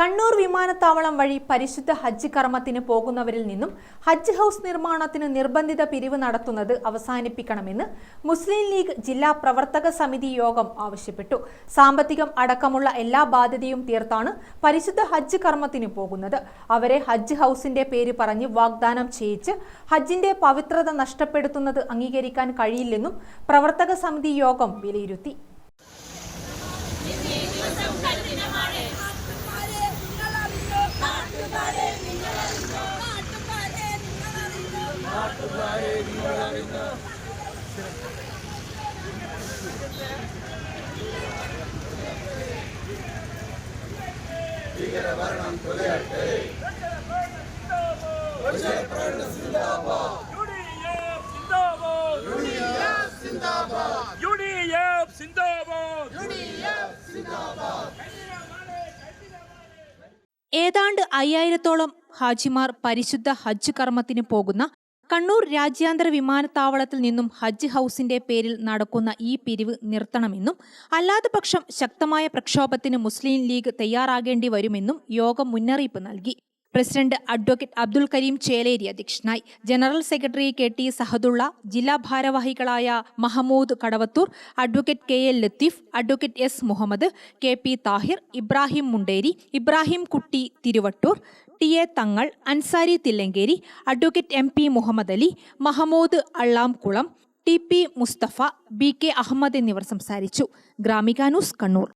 കണ്ണൂർ വിമാനത്താവളം വഴി പരിശുദ്ധ ഹജ്ജ് കർമ്മത്തിന് പോകുന്നവരിൽ നിന്നും ഹജ്ജ് ഹൗസ് നിർമ്മാണത്തിന് നിർബന്ധിത പിരിവ് നടത്തുന്നത് അവസാനിപ്പിക്കണമെന്ന് മുസ്ലിം ലീഗ് ജില്ലാ പ്രവർത്തക സമിതി യോഗം ആവശ്യപ്പെട്ടു. സാമ്പത്തികം അടക്കമുള്ള എല്ലാ ബാധ്യതയും തീർത്താണ് പരിശുദ്ധ ഹജ്ജ് കർമ്മത്തിന് പോകുന്നത്. അവരെ ഹജ്ജ് ഹൗസിന്റെ പേര് പറഞ്ഞ് വാഗ്ദാനം ചെയ്യിച്ച് ഹജ്ജിന്റെ പവിത്രത നഷ്ടപ്പെടുത്തുന്നത് അംഗീകരിക്കാൻ കഴിയില്ലെന്നും പ്രവർത്തക സമിതി യോഗം വിലയിരുത്തി. ഏതാണ്ട് അയ്യായിരത്തോളം ഹാജിമാർ പരിശുദ്ധ ഹജ്ജ് കർമ്മത്തിന് പോകുന്ന കണ്ണൂർ രാജ്യാന്തര വിമാനത്താവളത്തിൽ നിന്നും ഹജ്ജ് ഹൗസിന്റെ പേരിൽ നടക്കുന്ന ഈ പിരിവ് നിർത്തണമെന്നും അല്ലാത്ത പക്ഷം ശക്തമായ പ്രക്ഷോഭത്തിന് മുസ്ലിം ലീഗ് തയ്യാറാകേണ്ടി വരുമെന്നും യോഗം മുന്നറിയിപ്പ് നൽകി. പ്രസിഡന്റ് അഡ്വക്കേറ്റ് അബ്ദുൽ കരീം ചേലേരി അധ്യക്ഷനായി. General secretary K T Sahadulla ജില്ലാ ഭാരവാഹികളായ Mahmood Kadavathur advocate K L Latheef advocate S Muhammad K P Thahir Ibrahim Munderi Ibrahim Kutty Thiruvattoor T A Thangal Ansari Thillankeri advocate M P Muhammad Ali Mahmood Allamkulam T P Musthafa B K Ahmed എന്നിവർ സംസാരിച്ചു. Gramika news Kannur.